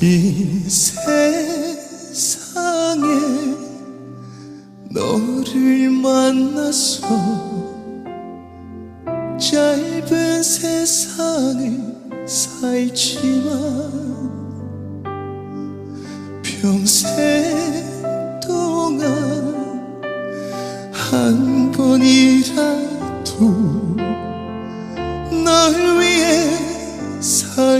이 세상에 너를 만나서 짧은 세상을 살지만 평생 동안 한 번이라도